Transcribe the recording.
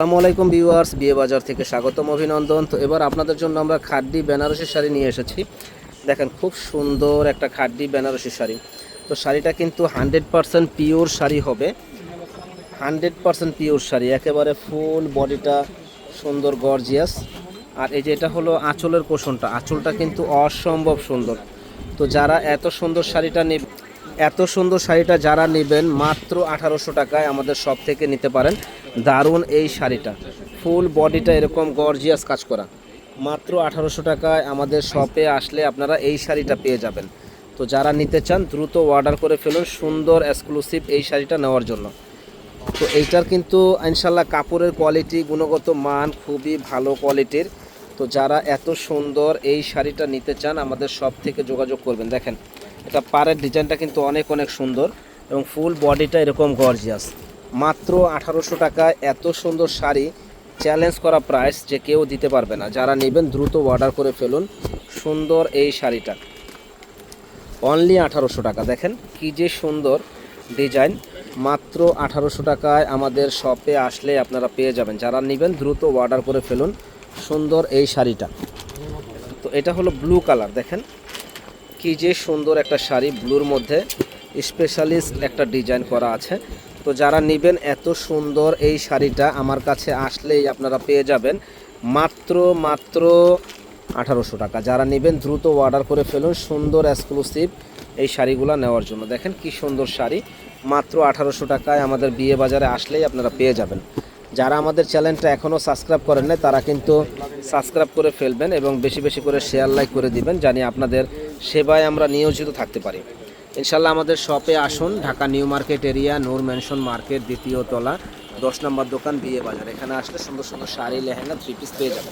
আসসালামু আলাইকুম ভিউয়ার্স, বিয়ে বাজার থেকে স্বাগতম অভিনন্দন। তো এবার আপনাদের জন্য আমরা খাড্ডি বেনারসি শাড়ি নিয়ে এসেছি। দেখেন, খুব সুন্দর একটা খাড্ডি বেনারসি শাড়ি। তো শাড়িটা কিন্তু হান্ড্রেড পারসেন্ট পিওর শাড়ি হবে। হান্ড্রেড পারসেন্ট পিওর শাড়ি, একেবারে ফুল বডিটা সুন্দর, গর্জিয়াস। আর এই যে এটা হলো আঁচলের কোষণটা, আঁচলটা কিন্তু অসম্ভব সুন্দর। তো যারা এত সুন্দর শাড়িটা নেব, এত সুন্দর শাড়িটা যারা নেবেন, মাত্র আঠারোশো টাকায় আমাদের সব থেকে নিতে পারেন। দারুণ এই শাড়িটা। ফুল বডিটা এরকম গর্জিয়াস কাজ করা। মাত্র আঠারোশো টাকায় আমাদের শপে আসলে আপনারা এই শাড়িটা পেয়ে যাবেন। তো যারা নিতে চান, দ্রুত অর্ডার করে ফেলুন সুন্দর এক্সক্লুসিভ এই শাড়িটা নেওয়ার জন্য। তো এইটার কিন্তু ইনশাল্লাহ কাপড়ের কোয়ালিটি গুণগত মান খুবই ভালো কোয়ালিটির তো যারা এত সুন্দর এই শাড়িটা নিতে চান, আমাদের সব থেকে যোগাযোগ করবেন। দেখেন, এটা পাড়ের ডিজাইনটা কিন্তু অনেক অনেক সুন্দর এবং ফুল বডিটা এরকম গর্জিয়াস মাত্র আঠারোশো টাকায় এত সুন্দর শাড়ি চ্যালেঞ্জ করা প্রাইস যে কেউ দিতে পারবে না। যারা নেবেন, দ্রুত অর্ডার করে ফেলুন সুন্দর এই শাড়িটা। অনলি আঠারোশো টাকা। দেখেন কি যে সুন্দর ডিজাইন মাত্র আঠারোশো টাকায় আমাদের শপে আসলে আপনারা পেয়ে যাবেন। যারা নেবেন, দ্রুত অর্ডার করে ফেলুন সুন্দর এই শাড়িটা। তো এটা হলো ব্লু কালার দেখেন কি যে সুন্দর একটা শাড়ি ব্লুর মধ্যে স্পেশালিস্ট একটা ডিজাইন করা আছে। তো যারা নেবেন, এত সুন্দর এই শাড়িটা আমার কাছে আসলেই আপনারা পেয়ে যাবেন। মাত্র মাত্র আঠারোশো টাকা। যারা নেবেন, দ্রুত অর্ডার করে ফেলুন, সুন্দর এক্সক্লুসিভ এই শাড়িগুলো নেওয়ার জন্য। দেখেন কি সুন্দর শাড়ি। মাত্র আঠারোশো টাকায় আমাদের বিয়ে বাজারে আসলেই আপনারা পেয়ে যাবেন। যারা আমাদের চ্যানেলটা এখনও সাবস্ক্রাইব করেন নাই, তারা কিন্তু সাবস্ক্রাইব করে ফেলবেন এবং বেশি বেশি করে শেয়ার লাইক করে দিবেন জানি আপনাদের সেবায় আমরা নিয়োজিত থাকতে পারি। ইনশাল্লাহ আমাদের শপে আসুন, Dhaka New Market area, Noor Mansion market, দ্বিতীয় তলা, দশ নম্বর দোকান, বিয়ে বাজার। এখানে আসলে সুন্দর সুন্দর শাড়ি, লেহেঙ্গা থ্রি পিস পেয়ে যাবেন।